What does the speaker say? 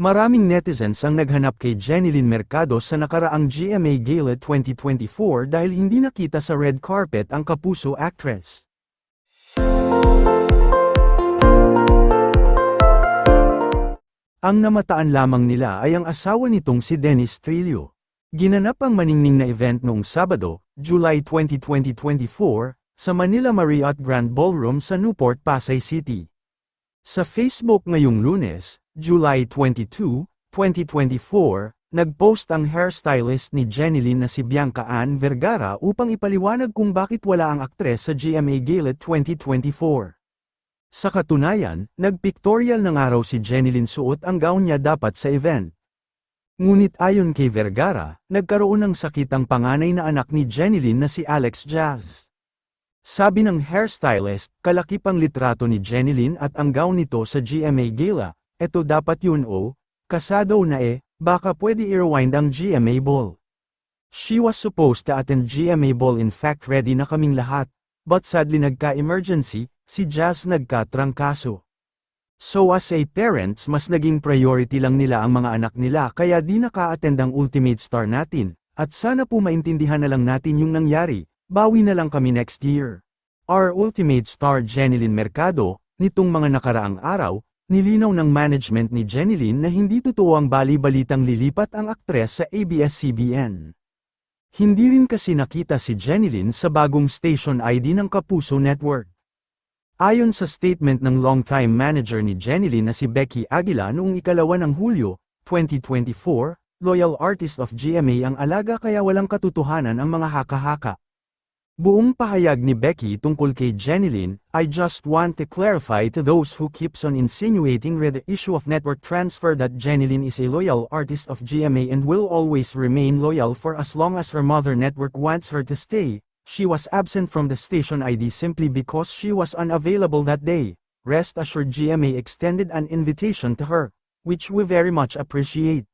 Maraming netizens ang naghanap kay Jeneline Mercado sa nakaraang GMA Gala 2024 dahil hindi nakita sa red carpet ang kapuso actress. Ang namataan lamang nila ay ang asawa nitong si Dennis Trillo. Ginanap ang maningning na event noong Sabado, July 20, 2024, sa Manila Marriott Grand Ballroom sa Newport, Pasay City. Sa Facebook ngayong lunes, July 22, 2024, nagpost ang hairstylist ni Jeneline na si Bianca Ann Vergara upang ipaliwanag kung bakit wala ang aktres sa GMA Gala 2024. Sa katunayan, nagpictorial ng araw si Jeneline suot ang gown niya dapat sa event. Ngunit ayon kay Vergara, nagkaroon ng sakit ang panganay na anak ni Jeneline na si Alex Jazz. Sabi ng hairstylist, kalaki pang litrato ni Jeneline at ang gown nito sa GMA Gala, eto dapat yun o, kasado na eh, baka pwede i-rewind ang GMA Ball. She was supposed to attend GMA Ball in fact ready na kaming lahat, but sadly nagka-emergency, si Jazz nagkatrangkaso. So as a parents mas naging priority lang nila ang mga anak nila kaya di naka-attend ang Ultimate Star natin, at sana po maintindihan na lang natin yung nangyari, bawi na lang kami next year. Our Ultimate Star Jeneline Mercado, nitong mga nakaraang araw, nilinaw ng management ni Jeneline na hindi totoo ang bali-balitang lilipat ang aktres sa ABS-CBN. Hindi rin kasi nakita si Jeneline sa bagong station ID ng Kapuso Network. Ayon sa statement ng longtime manager ni Jeneline na si Becky Aguila noong ikalawa ng Hulyo, 2024, loyal artist of GMA ang alaga kaya walang katotohanan ang mga haka-haka. Buong pahayag ni Becky tungkol kay Jeneline, I just want to clarify to those who keeps on insinuating with the issue of network transfer that Jeneline is a loyal artist of GMA and will always remain loyal for as long as her mother network wants her to stay. She was absent from the station ID simply because she was unavailable that day. Rest assured GMA extended an invitation to her, which we very much appreciate.